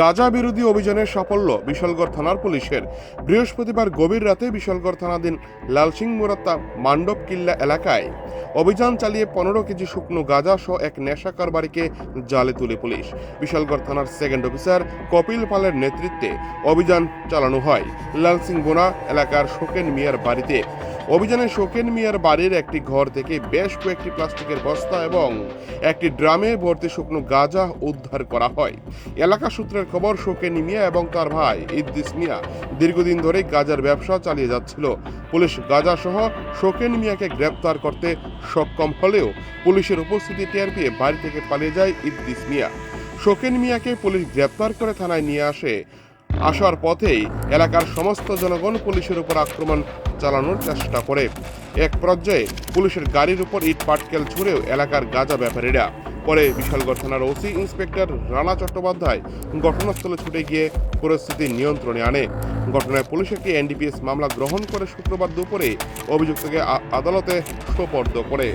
গাজা বিরোধী অভিযানের সাফল্য, বিশালগড় থানার পুলিশের। বৃহস্পতিবার গভীর রাতে বিশালগড় থানাধীন লালসিং মুরাত্তা মান্ডব কিল্লা এলাকায় অভিযান চালিয়ে পনেরো কেজি শুকনো গাঁজা সহ এক নেশা কারবারিকে জালে তুলে পুলিশ। বিশালগড় থানার সেকেন্ড অফিসার কপিল পালের নেতৃত্বে অভিযান চালানো হয়। লালসিং বোনা এলাকার শোকেন মিয়ার বাড়িতে। অভিযানে শোকেন মিয়ার বাড়ির একটি ঘর থেকে বেশ কয়েকটি প্লাস্টিকের বস্তা এবং একটি ড্রামে ভর্তি শুকনো গাঁজা উদ্ধার করা হয়। এলাকা সূত্রের খবর, শোকেন মিয়া এবং তার ভাই ইদ্দিস মিয়া দীর্ঘদিন ধরে গাজার ব্যবসা চালিয়ে যাচ্ছিল। পুলিশ গাজা সহ শোকেন মিয়াকে গ্রেপ্তার করতে সক্ষম হলেও পুলিশের উপস্থিতি টের পেয়ে বাড়ি থেকে পালিয়ে যায় ইদ্দিস মিয়া। শোকেন মিয়াকে পুলিশ গ্রেপ্তার করে থানায় নিয়ে আসে। আসার পথেই এলাকার সমস্ত জনগণ পুলিশের উপর আক্রমণ চালানোর চেষ্টা করে। এক পর্যায়ে পুলিশের গাড়ির উপর ইট পাটকেল ছুঁড়েও এলাকার গাঁজা ব্যাপারীরা। পরে বিশালগড় থানার ওসি ইন্সপেক্টর রানা চট্টোপাধ্যায় ঘটনাস্থলে ছুটে গিয়ে পরিস্থিতি নিয়ন্ত্রণে আনে। ঘটনায় পুলিশ একটি এনডিপিএস মামলা গ্রহণ করে শুক্রবার দুপুরে অভিযুক্তকে আদালতে সোপর্দ করে